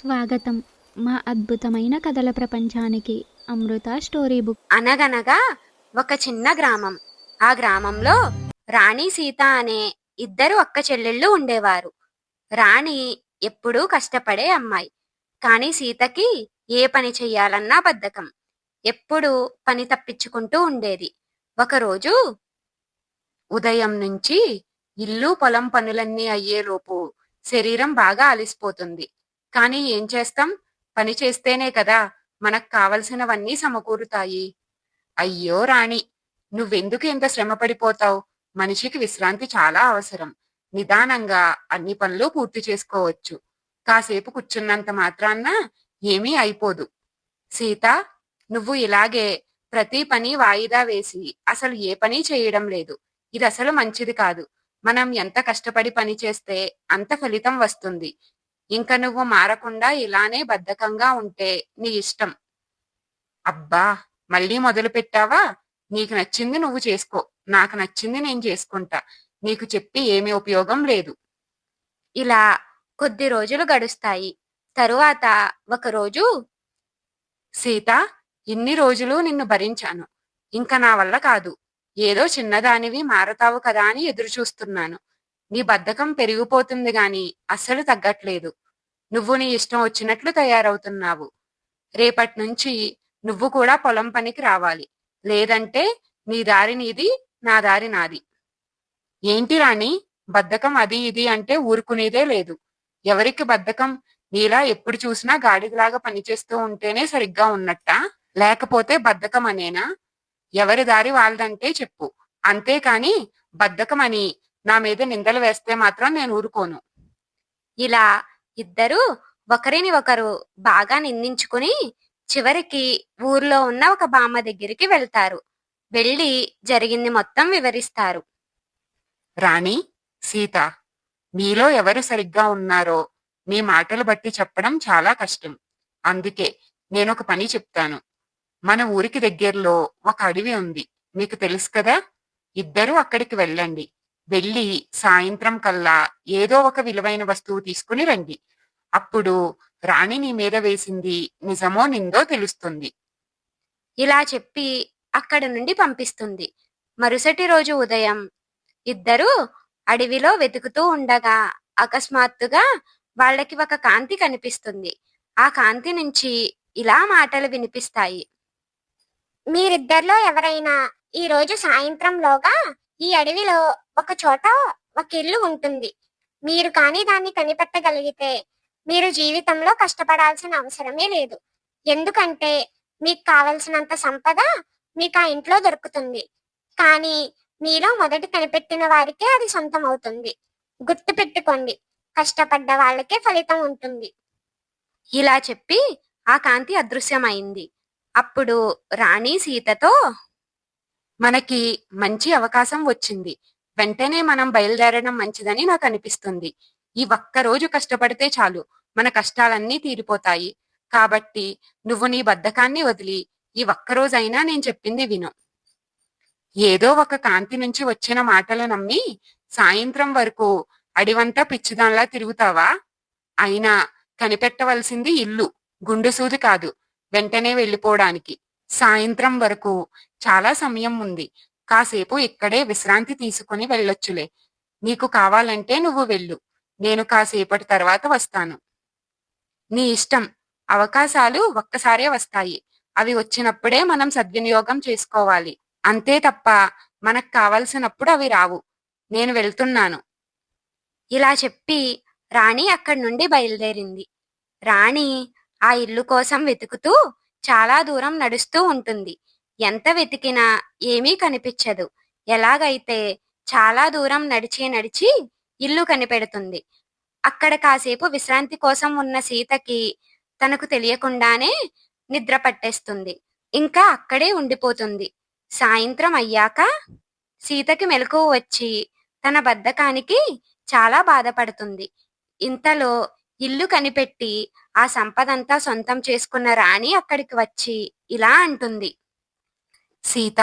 స్వాగతం. మా అద్భుతమైన కథల ప్రపంచానికి అమృత స్టోరీ బుక్. అనగనగా ఒక చిన్న గ్రామం. ఆ గ్రామంలో రాణి సీత అనే ఇద్దరు అక్క చెల్లెళ్ళు ఉండేవారు. రాణి ఎప్పుడూ కష్టపడే అమ్మాయి. కానీ సీతకి ఏ పని చెయ్యాలన్నా బద్ధకం. ఎప్పుడూ పని తప్పించుకుంటూ ఉండేది. ఒకరోజు ఉదయం నుంచి ఇల్లు పొలం పనులన్నీ అయ్యేలోపు శరీరం బాగా అలిసిపోతుంది. కానీ ఏం చేస్తాం? పని చేస్తేనే కదా మనకు కావలసినవన్నీ సమకూరుతాయి. అయ్యో రాణి నువ్వెందుకు ఇంత శ్రమ పడిపోతావు మనిషికి విశ్రాంతి చాలా అవసరం. నిదానంగా అన్ని పనులు పూర్తి చేసుకోవచ్చు. కాసేపు కూర్చున్నంత మాత్రాన్న ఏమీ అయిపోదు. సీత నువ్వు ఇలాగే ప్రతి పని వాయిదా వేసి అసలు ఏ పని చేయడం లేదు. ఇది అసలు మంచిది కాదు. మనం ఎంత కష్టపడి పని చేస్తే అంత ఫలితం వస్తుంది. ఇంక నువ్వు మారకుండా ఇలానే బద్ధకంగా ఉంటే నీ ఇష్టం. అబ్బా మళ్ళీ మొదలు పెట్టావా? నీకు నచ్చింది నువ్వు చేసుకో. నాకు నచ్చింది నేను చేసుకుంటా. నీకు చెప్పి ఏమీ ఉపయోగం లేదు. ఇలా కొద్ది రోజులు గడుస్తాయి. తరువాత ఒకరోజు సీత ఇన్ని రోజులు నిన్ను భరించాను. ఇంక నా వల్ల కాదు. ఏదో చిన్నదానివి మారతావు కదా అని ఎదురు చూస్తున్నాను నీ బద్ధకం పెరిగిపోతుంది గాని అస్సలు తగ్గట్లేదు. నువ్వు నీ ఇష్టం వచ్చినట్లు తయారవుతున్నావు. రేపటి నుంచి నువ్వు కూడా పొలం పనికి రావాలి. లేదంటే నీ దారి నీది నా దారి నాది. ఏంటి రాణి? బద్ధకం అది ఇది అంటే ఊరుకునేదే లేదు. ఎవరికి బద్ధకం? నీలా ఎప్పుడు చూసినా గాడిదలాగా పనిచేస్తూ ఉంటేనే సరిగ్గా ఉన్నట్టా? లేకపోతే బద్ధకం అనేనా ఎవరి దారి వాళ్ళదంటే చెప్పు. అంతేకాని బద్ధకం అని నా మీద నిందలు వేస్తే మాత్రం నేను ఊరుకోను. ఇలా ఇద్దరు ఒకరిని ఒకరు బాగా నిందించుకుని చివరికి ఊర్లో ఉన్న ఒక బామ్మ దగ్గరికి వెళ్తారు. వెళ్ళి జరిగింది మొత్తం వివరిస్తారు. రాణి సీత మీలో ఎవరు సరిగ్గా ఉన్నారో మీ మాటలు బట్టి చెప్పడం చాలా కష్టం. అందుకే నేను ఒక పని చెప్తాను. మన ఊరికి దగ్గరలో ఒక అడవి ఉంది. మీకు తెలుసు కదా? ఇద్దరు అక్కడికి వెళ్ళండి. వెళ్ళి సాయంత్రం కల్లా ఏదో ఒక విలువైన వస్తువు తీసుకుని రండి. అప్పుడు రాణి నీ మీద వేసింది నిజమో నిందో తెలుస్తుంది. ఇలా చెప్పి అక్కడ నుండి పంపిస్తుంది. మరుసటి రోజు ఉదయం ఇద్దరూ అడవిలో వెతుకుతూ ఉండగా అకస్మాత్తుగా వాళ్ళకి ఒక కాంతి కనిపిస్తుంది. ఆ కాంతి నుంచి ఇలా మాటలు వినిపిస్తాయి. మీరిద్దరిలో ఎవరైనా ఈ రోజు సాయంత్రంలోగా ఈ అడవిలో ఒక చోట ఒక ఇల్లు ఉంటుంది. మీరు కానీ దాన్ని కనిపెట్టగలిగితే మీరు జీవితంలో కష్టపడాల్సిన అవసరమే లేదు. ఎందుకంటే మీకు కావలసినంత సంపద మీకు ఆ ఇంట్లో దొరుకుతుంది. కానీ మీలో మొదటి కనిపెట్టిన వారికే అది సొంతం అవుతుంది గుర్తు పెట్టుకోండి కష్టపడ్డ వాళ్ళకే ఫలితం ఉంటుంది. ఇలా చెప్పి ఆ కాంతి అదృశ్యమైంది. అప్పుడు రాణి సీతతో మనకి మంచి అవకాశం వచ్చింది. వెంటనే మనం బయలుదేరడం మంచిదని నాకు అనిపిస్తుంది. ఈ ఒక్క రోజు కష్టపడితే చాలు. మన కష్టాలన్నీ తీరిపోతాయి. కాబట్టి నువ్వు నీ బద్ధకాన్ని వదిలి ఈ ఒక్కరోజైనా నేను చెప్పింది విను. ఏదో ఒక కాంతి నుంచి వచ్చిన మాటలు నమ్మి సాయంత్రం వరకు అడివంతా పిచ్చిదాన్లా తిరుగుతావా? అయినా కనిపెట్టవలసింది ఇల్లు. గుండు సూది కాదు. వెంటనే వెళ్ళిపోవడానికి. సాయంత్రం వరకు చాలా సమయం ఉంది. కాసేపు ఇక్కడే విశ్రాంతి తీసుకుని వెళ్ళొచ్చులే. నీకు కావాలంటే నువ్వు వెళ్ళు. నేను కాసేపటి తర్వాత వస్తాను. నీ ఇష్టం. అవకాశాలు ఒక్కసారే వస్తాయి. అవి వచ్చినప్పుడే మనం సద్వినియోగం చేసుకోవాలి. అంతే తప్ప మనకు కావలసినప్పుడు అవి రావు. నేను వెళ్తున్నాను. ఇలా చెప్పి రాణి అక్కడి నుండి బయలుదేరింది. రాణి ఆ ఇల్లు కోసం వెతుకుతూ చాలా దూరం నడుస్తూ ఉంటుంది. ఎంత వెతికినా ఏమీ కనిపించదు. ఎలాగైతే చాలా దూరం నడిచి నడిచి ఇల్లు కనిపెడుతుంది. అక్కడ కాసేపు విశ్రాంతి కోసం ఉన్న సీతకి తనకు తెలియకుండానే నిద్ర పట్టేస్తుంది. ఇంకా అక్కడే ఉండిపోతుంది. సాయంత్రం అయ్యాక సీతకి మెలకువ వచ్చి తన బద్ధకానికి చాలా బాధపడుతుంది. ఇంతలో ఇల్లు కనిపెట్టి ఆ సంపదంతా సొంతం చేసుకున్న రాణి అక్కడికి వచ్చి ఇలా అంటుంది. సీత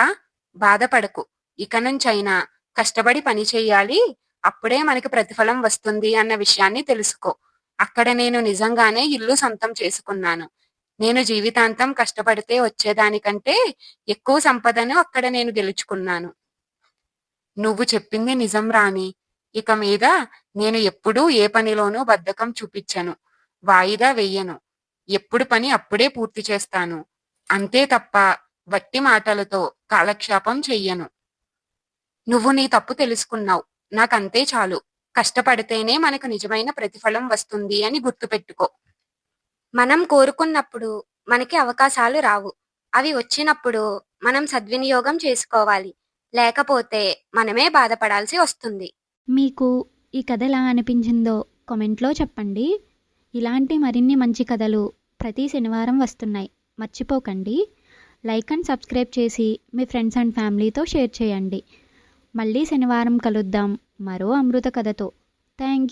బాధపడకు. ఇక నుంచైనా కష్టపడి పని చేయాలి. అప్పుడే మనకి ప్రతిఫలం వస్తుంది అన్న విషయాన్ని తెలుసుకో. అక్కడ నేను నిజంగానే ఇల్లు సొంతం చేసుకున్నాను. నేను జీవితాంతం కష్టపడితే వచ్చేదానికంటే ఎక్కువ సంపదను అక్కడ నేను గెలుచుకున్నాను. నువ్వు చెప్పింది నిజం రాణి. ఇక మీద నేను ఎప్పుడూ ఏ పనిలోనూ బద్ధకం చూపించను. వాయిదా వెయ్యను ఎప్పుడు పని అప్పుడే పూర్తి చేస్తాను. అంతే తప్ప వట్టి మాటలతో కాలక్షేపం చెయ్యను. నువ్వు నీ తప్పు తెలుసుకున్నావు. నాకంతే చాలు. కష్టపడితేనే మనకు నిజమైన ప్రతిఫలం వస్తుంది అని గుర్తుపెట్టుకో. మనం కోరుకున్నప్పుడు మనకి అవకాశాలు రావు. అవి వచ్చినప్పుడు మనం సద్వినియోగం చేసుకోవాలి. లేకపోతే మనమే బాధపడాల్సి వస్తుంది. మీకు ఈ కథ ఎలా అనిపించిందో కామెంట్లో చెప్పండి. ఇలాంటి మరిన్ని మంచి కథలు ప్రతి శనివారం వస్తున్నాయి. మర్చిపోకండి. లైక్ అండ్ సబ్స్క్రైబ్ చేసి మీ ఫ్రెండ్స్ అండ్ ఫ్యామిలీతో షేర్ చేయండి. మళ్ళీ శనివారం కలుద్దాం మరో అమృత కథతో. థ్యాంక్